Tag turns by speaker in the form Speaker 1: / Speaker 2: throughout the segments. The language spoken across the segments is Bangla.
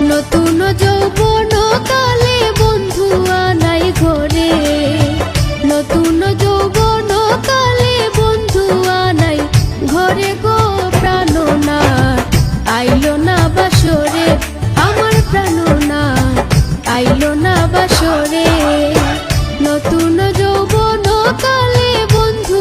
Speaker 1: নতুন যৌবন কালে বন্ধু আনাই ঘরে। নতুন যৌবন কালে বন্ধু আনাই ঘরে গো প্রাণনা আইলো না বাসরে, আমার প্রাণনা আইলো না বাসরে, নতুন যৌবন কালে বন্ধু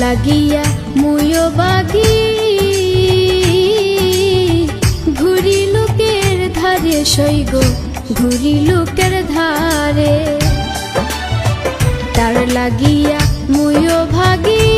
Speaker 1: লাগিয়া মুয়ো বাগি। ঘুরি লোকের ধারে সৈগ ঘুরি লোকের ধারে। তার লাগিয়া মুয়ো ভাগি।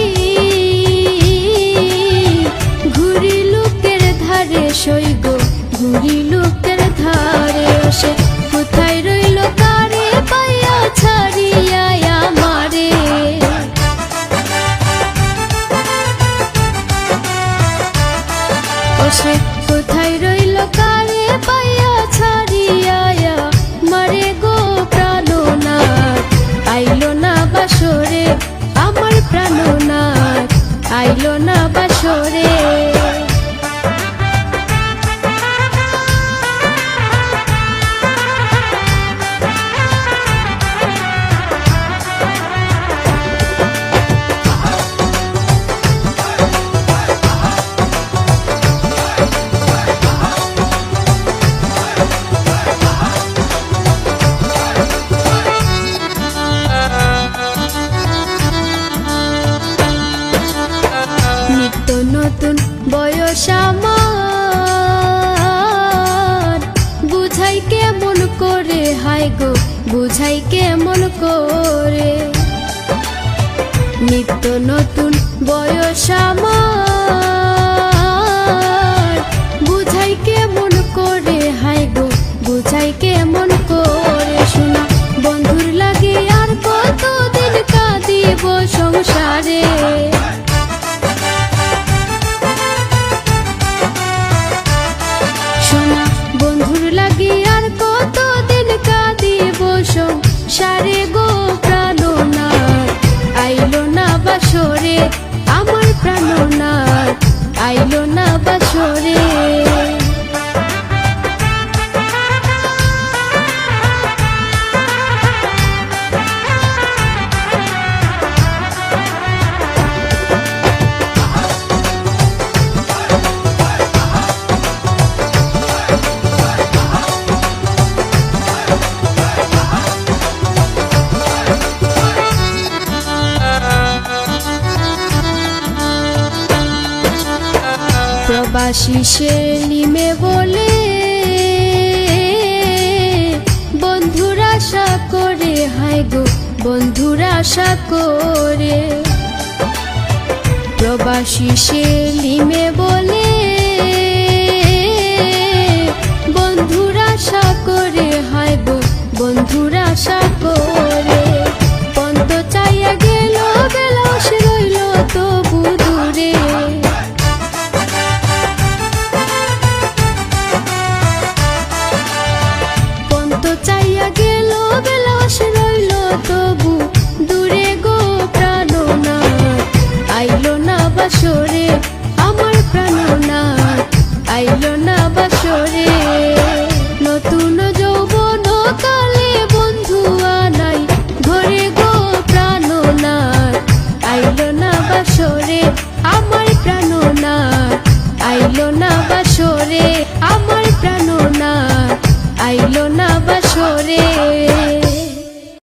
Speaker 1: আইলো না বাসরে। বুঝাই কেমন করে? নিত্য নতুন বয়স আমার। বুঝাই কেমন করে? হাই গো বুঝাই কেমন প্রবাসী নিমে বলে বন্ধুরা আশা করে হায় গো বন্ধুরা আশা করে। প্রবাসী নিমে বলে না